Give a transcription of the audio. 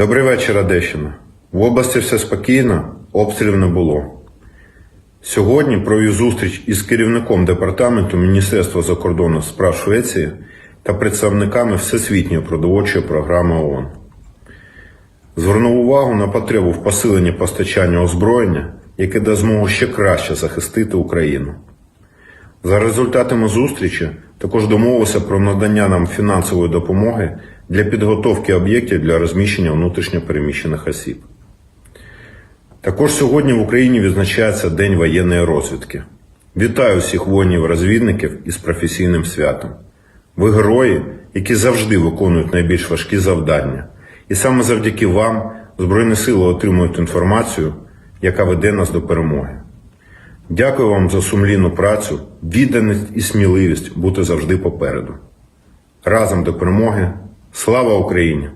Добрий вечір, Одещина. В області все спокійно, обстрілів не було. Сьогодні провів зустріч із керівником департаменту Міністерства закордонних справ Швеції та представниками Всесвітньої продовольчої програми ООН. Звернув увагу на потребу в посиленні постачання озброєння, яке дасть змогу ще краще захистити Україну. За результатами зустрічі також домовився про надання нам фінансової допомоги для підготовки об'єктів для розміщення внутрішньопереміщених осіб. Також сьогодні в Україні відзначається День воєнної розвідки. Вітаю всіх воїнів-розвідників із професійним святом. Ви герої, які завжди виконують найбільш важкі завдання. І саме завдяки вам Збройні сили отримують інформацію, яка веде нас до перемоги. Дякую вам за сумлінну працю, відданість і сміливість бути завжди попереду. Разом до перемоги. Слава Україні!